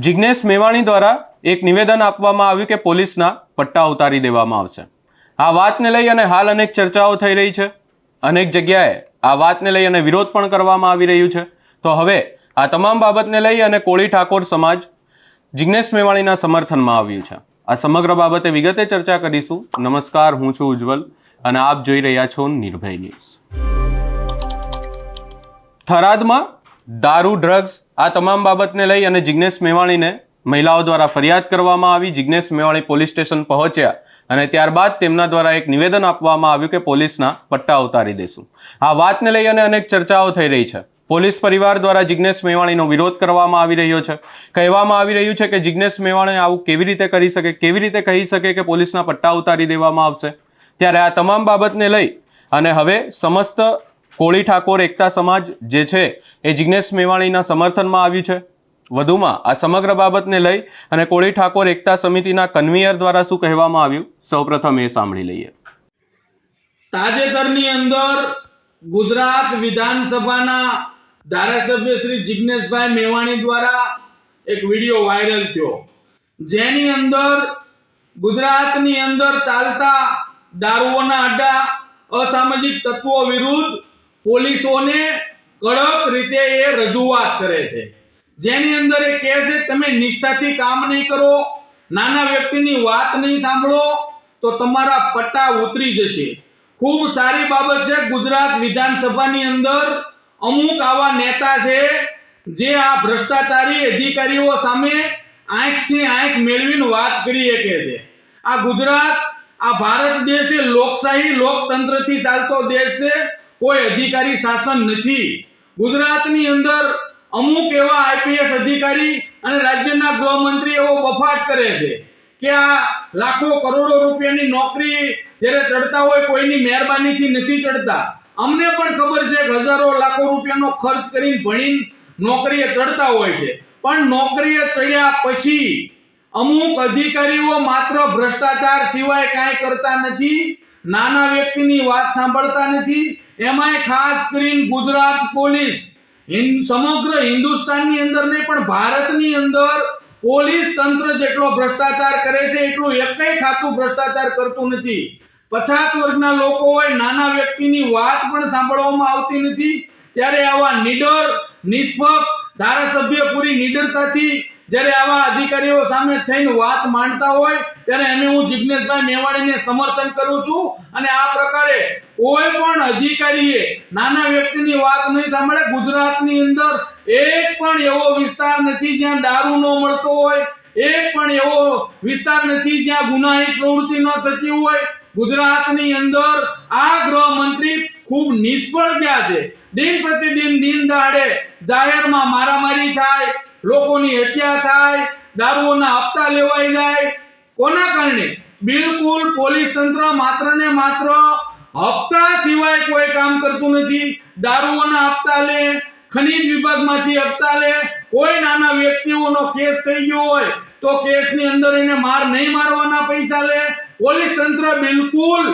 જિજ્ઞેશ મેવાણી દ્વારા એક નિવેદન આપવામાં આવ્યું કે પોલીસના પટ્ટા ઉતારી દેવામાં આવશે. આ વાતને લઈ અને હાલ અનેક ચર્ચાઓ થઈ રહી છે. અનેક જગ્યાએ આ વાતને લઈ અને વિરોધ પણ કરવામાં આવી રહ્યું છે. તો હવે આ તમામ બાબતને લઈ અને કોળી ઠાકોર સમાજ જિજ્ઞેશ મેવાણીના સમર્થનમાં આવ્યું છે. આ સમગ્ર બાબતે વિગતે ચર્ચા કરીશું. નમસ્કાર, હું છું ઉજ્જવલ અને આપ જોઈ રહ્યા છો નિર્ભય ન્યૂઝ. થરાદમાં દારૂ ડ્રગ્સ આ તમામ બાબતને લઈ અને જિજ્ઞેશ મેવાણીને મહિલાઓ દ્વારા ફરિયાદ કરવામાં આવી. જિજ્ઞેશ મેવાણી પોલીસ સ્ટેશન પહોંચ્યા અને ત્યારબાદ તેમના દ્વારા એક નિવેદન આપવામાં આવ્યું કે પોલીસના પટ્ટા ઉતારી દેશું. આ વાતને લઈ અને અનેક ચર્ચાઓ થઈ રહી છે. પોલીસ પરિવાર દ્વારા જિજ્ઞેશ મેવાણીનો વિરોધ કરવામાં આવી રહ્યો છે. કહેવામાં આવી રહ્યું છે કે જિજ્ઞેશ મેવાણી આવું કેવી રીતે કરી શકે, કેવી રીતે કહી શકે કે પોલીસના પટ્ટા ઉતારી દેવામાં આવશે? ત્યારે આ તમામ બાબતને લઈ અને હવે સમસ્ત કોળી ઠાકોર એકતા સમાજ જે છે એ જિજ્ઞેશ મેવાણીના સમર્થનમાં આવ્યું છે. વધુમાં આ સમગ્ર બાબતને લઈ અને કોળી ઠાકોર એકતા સમિતિના કન્વીનર દ્વારા શું કહેવામાં આવ્યું, સૌપ્રથમ એ સાંભળી લઈએ. તાજેતરની અંદર ગુજરાત વિધાનસભાના ધારાસભ્ય શ્રી જિજ્ઞેશભાઈ મેવાણી દ્વારા એક વીડિયો વાયરલ થયો. જેની અંદર ગુજરાતની અંદર ચાલતા દારૂઓના અડ્ડા, અસામાજિક તત્વો વિરુદ્ધ પોલીસોને કડક રીતે એ રજૂઆત કરે છે. જેની અંદર એ કહે છે, તમે નિષ્ઠાથી કામ નહીં કરો, નાના વ્યક્તિની વાત નહીં સાંભળો, તો તમારા પટ્ટા ઉતરી જશે. ખૂબ સારી બાબત છે, ગુજરાત વિધાનસભાની અંદર અમુક આવા નેતા છે, જે આ ભ્રષ્ટાચારી અધિકારીઓ સામે આંખથી આંખ મેળવીને વાત કરી શકે છે. આ ગુજરાત, આ ભારત દેશ એ લોકશાહી લોકતંત્રથી ચાલતો દેશ છે. કોઈ અધિકારી શાસન નથી. ગુજરાતની અંદર અમુક એવા આઈપીએસ અધિકારી અને રાજ્યના ગૃહમંત્રી એવો બફાટ કરે છે કે આ લાખો કરોડો રૂપિયાની નોકરી જ્યારે ચડતા હોય કોઈની મહેરબાનીથી નથી ચડતા. અમને પણ ખબર છે કે હજારો લાખો રૂપિયાનો ખર્ચ કરીને ભણીને નોકરીએ ચડતા હોય છે. પણ નોકરીએ ચડ્યા પછી અમુક અધિકારીઓ માત્ર ભ્રષ્ટાચાર સિવાય કાંઈ કરતા નથી, નાના વ્યક્તિની વાત સાંભળતા નથી એમાંય ખાસ કરીને ગુજરાત પોલીસ. સમગ્ર હિન્દુસ્તાનની અંદર નહીં, પણ ભારતની અંદર પોલીસ તંત્ર જેટલો ભ્રષ્ટાચાર કરે છે, એટલું એકય ખાતું ભ્રષ્ટાચાર કરતું નથી. પછાત વર્ગના લોકો હોય, નાના વ્યક્તિની વાત પણ સાંભળવામાં આવતી નથી. ત્યારે આવા નીડર, નિષ્પક્ષ ધારાસભ્ય પૂરી નીડરતાથી જ્યારે આવા અધિકારીઓ સામે થઈને વાત માંડતા હોય, ત્યારે એને હું જિજ્ઞેશભાઈ મેવાણીને સમર્થન કરું છું. અને આ પ્રકારે કોઈ પણ અધિકારીએ નાના વ્યક્તિની વાત નહીં સાંભળે, ગુજરાતની અંદર એક પણ એવો વિસ્તાર નથી જ્યાં દારૂ ન મળતો હોય, એક પણ એવો વિસ્તાર નથી જ્યાં ગુનાહિત પ્રવૃત્તિ ન થતી હોય. ગુજરાતની અંદર આ ગૃહમંત્રી ખૂબ નિષ્ફળ ગયા છે. દિન પ્રતિદિન, દિન દાડે જાહેરમાં મારામારી થાય, લોકોની હત્યા થાય, દારૂઓના હપ્તા લેવાઈ જાય. કોના કારણે? બિલકુલ પોલીસ તંત્ર માત્ર ને માત્ર હપ્તા સિવાય કોઈ કામ કરતું નથી. દારૂઓના હપ્તા લે, ખનીજ વિભાગમાંથી હપ્તા લે. કોઈ નાના વ્યક્તિઓનો કેસ થઈ ગયો હોય તો કેસની અંદર એને માર નહીં મારવાના પૈસા લે. પોલીસ તંત્ર બિલકુલ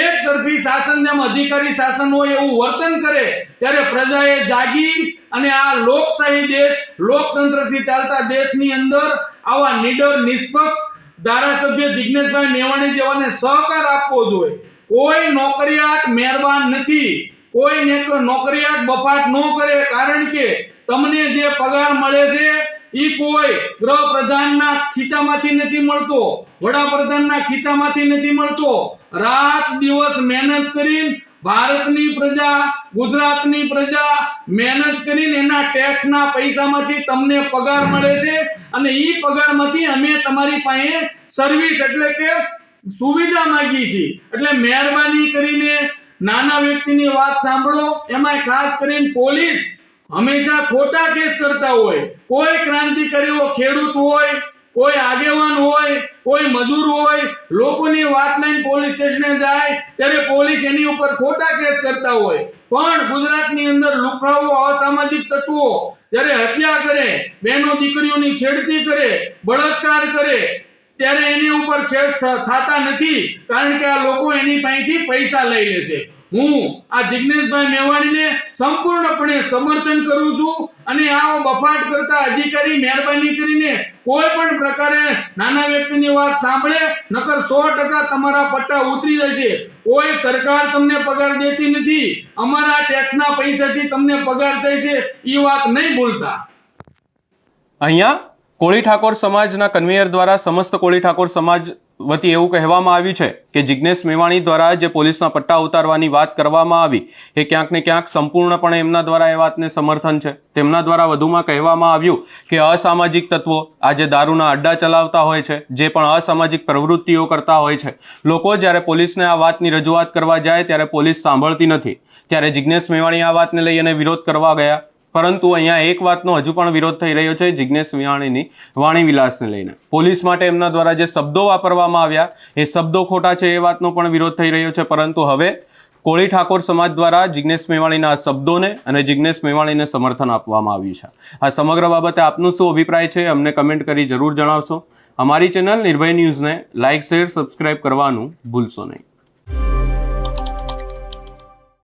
એક તરફી શાસન જેમ અધિકારી શાસન હોય એવું વર્તન કરે ત્યારે પ્રજાએ જાગી અને આ લોકશાહી દેશ લોકતંત્રથી ચાલતા દેશની અંદર આવા નીડર, નિષ્પક્ષ ધારાસભ્ય જિજ્ઞેશભાઈ મેવાણી જેવાને સહકાર આપવો જોઈએ. કોઈ નોકરિયાત મહેરબાન નથી. કોઈ નોકરિયાત બફાટ ન કરે કારણ કે તમને જે પગાર મળે છે એ કોઈ ગૃહ પ્રધાનના ખીચામાંથી નથી મળતો, વડાપ્રધાનના ખીચામાંથી નથી મળતો. રાત દિવસ મહેનત કરીને ભારતની પ્રજા, ગુજરાતની પ્રજા મહેનત કરીને એના ટેક્સના પૈસામાંથી તમને પગાર મળે છે અને એ પગારમાંથી અમે તમારી પાસે સર્વિસ એટલે કે સુવિધા માંગી છે. એટલે મહેરબાની કરીને નાના વ્યક્તિની વાત સાંભળો. એમાં ખાસ કરીને પોલીસ હંમેશા ખોટા કેસ કરતા હોય. કોઈ ક્રાંતિકારીઓ ખેડૂત હોય, કોઈ આગેવાન હોય, કોઈ મજૂર હોય, લોકોની વાત લઈને પોલીસ સ્ટેશને જાય, ત્યારે પોલીસ એની ઉપર ખોટા કેસ કરતા હોય. પણ ગુજરાતની અંદર લુખાઓ અસામાજિક તત્વો, જ્યારે હત્યા કરે બહેનો દીકરીઓની છેડતી કરે, બળાત્કાર કરે ત્યારે એની ઉપર કેસ થતા નથી. કારણ કે આ લોકો એની પાસેથી પૈસા લઈ લે છે. હું આ જિગ્નેશભાઈ મેવાણીને સંપૂર્ણપણે સમર્થન કરું છું અને આવો બફાટ કરતા અધિકારી મહેરબાની કરીને કોઈ પણ પ્રકારે નાના વ્યક્તિની વાત સાંભળે, નકર સો ટકા તમારા પટ્ટા ઉતરી જશે. કોઈ સરકાર તમને પગાર દેતી નથી. અમારા ટેક્સના પૈસાથી તમને પગાર થાય છે એ વાત નહીં ભૂલતા. અહીંયા કોળી ઠાકોર સમાજના કન્વેયર દ્વારા સમસ્ત કોળી ઠાકોર સમાજ વતી એવું કહેવામાં આવ્યું છે કે જિજ્ઞેશ મેવાણી દ્વારા જે પોલીસના પટ્ટા ઉતારવાની વાત કરવામાં આવી, એ ક્યાંક ને ક્યાંક સંપૂર્ણપણે એમના દ્વારા એ વાતને સમર્થન છે. તેમના દ્વારા વધુમાં કહેવામાં આવ્યું કે અસામાજિક તત્વો આજે દારૂના અડ્ડા ચલાવતા હોય છે, જે પણ અસામાજિક પ્રવૃત્તિઓ કરતા હોય છે. લોકો જ્યારે પોલીસને આ વાતની રજૂઆત કરવા જાય ત્યારે પોલીસ સાંભળતી નથી. ત્યારે જિજ્ઞેશ મેવાણી આ વાતને લઈ અને વિરોધ કરવા ગયા. પરંતુ અહીંયા એક વાતનો હજુ પણ વિરોધ થઈ રહ્યો છે જિજ્ઞેશ વિયાણીની વાણી વિલાસને લઈને. પોલીસ માટે એમના દ્વારા જે શબ્દો વાપરવામાં આવ્યા, એ શબ્દો ખોટા છે એ વાતનો પણ વિરોધ થઈ રહ્યો છે, પરંતુ હવે કોળી ઠાકોર સમાજ દ્વારા જિજ્ઞેશ મેવાણીના શબ્દોને અને જિજ્ઞેશ મેવાણીને સમર્થન આપવામાં આવ્યું છે. આ સમગ્ર બાબતે આપનું શું અભિપ્રાય છે અમને કમેન્ટ કરી જરૂર જણાવશો. અમારી ચેનલ નિર્ભય ન્યૂઝને લાઇક, શેર, સબસ્ક્રાઇબ કરવાનું ભૂલશો નહીં.